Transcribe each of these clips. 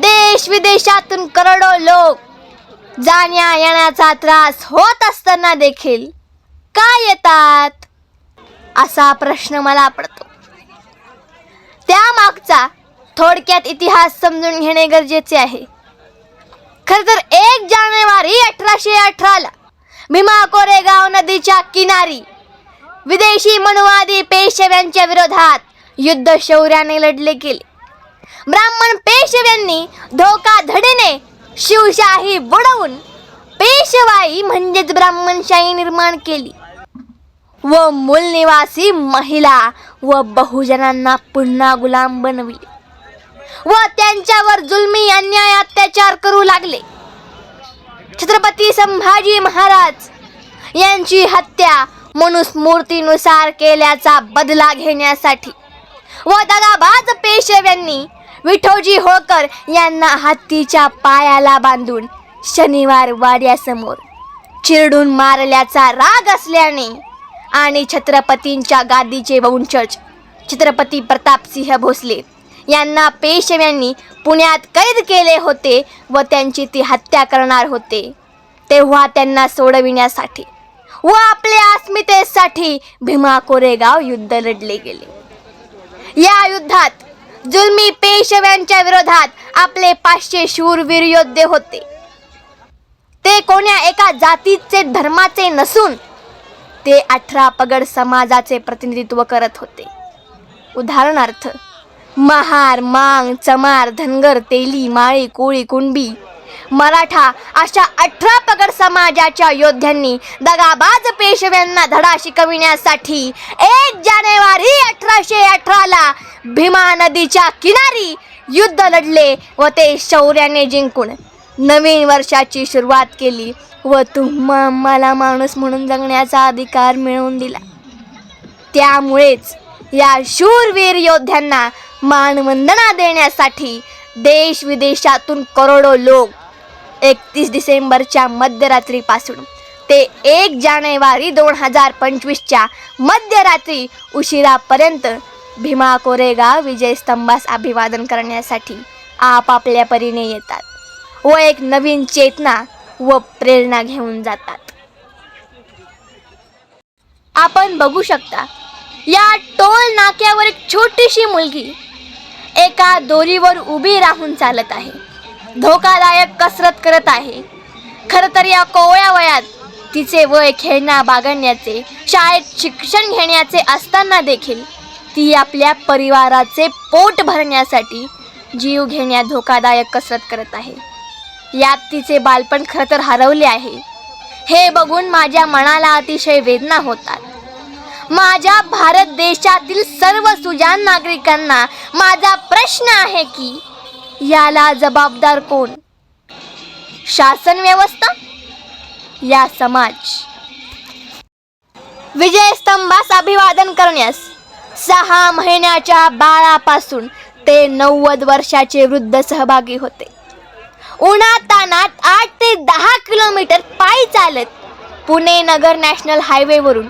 देश विदेशातून करोडो लोक जाण्या येण्याचा त्रास होत असताना देखील का येतात? असा प्रश्न मला पडतो. त्यामागचा थोडक्यात इतिहास समजून घेणे गरजेचे आहे. खर तर एक जानेवारी अठराशे अठराला भीमा कोरेगाव नदीच्या किनारी विदेशी मनुवादी पेशव्यांच्या विरोधात युद्ध शौर्याने लढले गेले. ब्राह्मण पेशव्यांनी धोकाधडीने शिवशाही बुडवून पेशवाई म्हणजेच ब्राह्मणशाही निर्माण केली. व मूल निवासी महिला व बहुजनांना पुन्हा गुलाम बनविले. व त्यांच्यावर जुलमी अन्याय अत्याचार करू लागले. छत्रपती संभाजी महाराज यांची हत्या मनुस्मूर्तीनुसार केल्याचा बदला घेण्यासाठी व दगाबाज पेशव्यांनी विठोजी होळकर यांना हत्तीच्या पायाला बांधून शनिवार वाड्यासमोर चिरडून मारल्याचा राग असल्याने आणि छत्रपतींच्या गादीचे वंशज छत्रपती प्रतापसिंह भोसले यांना पेशव्यांनी पुण्यात कैद केले होते व त्यांची ती हत्या करणार होते. तेव्हा त्यांना सोडविण्यासाठी व आपल्या अस्मितेसाठी भीमा कोरेगाव युद्ध लढले गेले. या युद्धात जुलमी पेशव्यांच्या विरोधात आपले पाचशे शूरवीर योद्धे होते. ते कोण्या एका जातीचे धर्माचे नसून ते अठरा पगड समाजाचे प्रतिनिधित्व करत होते. उदाहरणार्थ महार मांग चमार धनगर तेली माळी कोळी कुणबी मराठा अशा अठरा पगड समाजाच्या योद्ध्यांनी दगाबाज पेशव्यांना धडा शिकविण्यासाठी एक जानेवारी अठराशे अठराला भीमा नदीच्या किनारी युद्ध लढले व ते शौर्याने जिंकून नवीन वर्षाची सुरुवात केली व तुम्हा मला माणूस म्हणून जगण्याचा अधिकार मिळवून दिला. त्यामुळेच या शूरवीर योद्ध्यांना मानवंदना देण्यासाठी देश विदेशातून करोडो लोक एकतीस डिसेंबरच्या मध्यरात्रीपासून ते एक जानेवारी दोन हजार पंचवीसच्या मध्यरात्री उशिरापर्यंत भीमा कोरेगाव विजय स्तंभास अभिवादन करण्यासाठी आपापल्या परीने येतात व एक नवीन चेतना व प्रेरणा घेऊन जातात. आपण बघू शकता या टोल नाक्यावर एक छोटीशी मुलगी एका दोरीवर उभी राहून चालत आहे. धोकादायक कसरत करत आहे. खरं तर या कोवळ्या वयात तिचे वय खेळण्या बागडण्याचे शाळेत शिक्षण घेण्याचे असताना देखील ती आपल्या परिवाराचे पोट भरण्यासाठी जीव घेण्यात धोकादायक कसरत करत आहे. यात तिचे बालपण खरं तर हरवले आहे. हे बघून माझ्या मनाला अतिशय वेदना होतात. माझ्या भारत देशातील सर्व सुजान नागरिकांना माझा प्रश्न आहे की याला जबाबदार कोण? शासन व्यवस्था? या समाज? विजय स्तंभास अभिवादन करण्यास सहा महिन्याच्या बाळापासून ते नव्वद वर्षाचे वृद्ध सहभागी होते. उन्हातानात आठ ते दहा किलोमीटर पायी चालत पुणे नगर नॅशनल हायवेवरून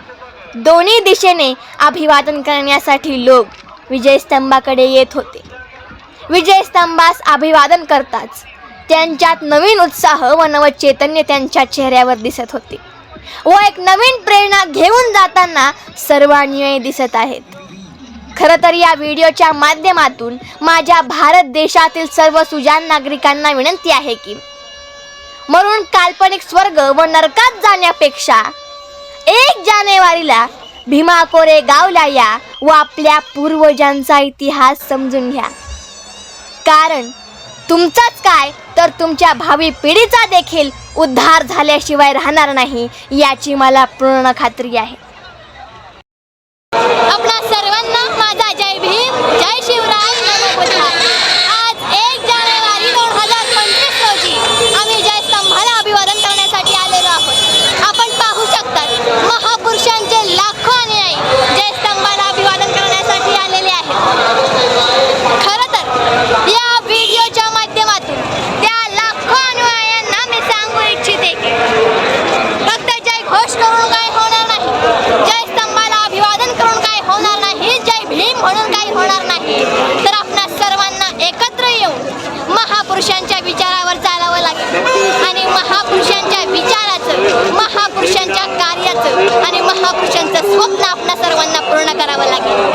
दोन्ही दिशेने अभिवादन करण्यासाठी लोक विजयस्तंभाकडे येत होते. विजयस्तंभास अभिवादन करताच त्यांच्यात नवीन उत्साह व नवचैतन्य त्यांच्या चेहऱ्यावर दिसत होते. व एक नवीन प्रेरणा घेऊन जाताना सर्वांनी दिसत आहेत. खरं तर या व्हिडिओच्या माध्यमातून माझ्या भारत देशातील सर्व सुजान नागरिकांना विनंती आहे की म्हणून काल्पनिक स्वर्ग व नरकात जाण्यापेक्षा एक जानेवारीला भीमा कोरे गावला या व आपल्या पूर्वजांचा इतिहास समजून घ्या. कारण तुमचाच काय तर तुमच्या भावी पिढीचा देखील उद्धार झाल्याशिवाय राहणार नाही याची मला पूर्ण खात्री आहे. महापुरुषांच्या कार्याचं आणि महापुरुषांचं स्वप्न आपल्या सर्वांना पूर्ण करावं लागेल.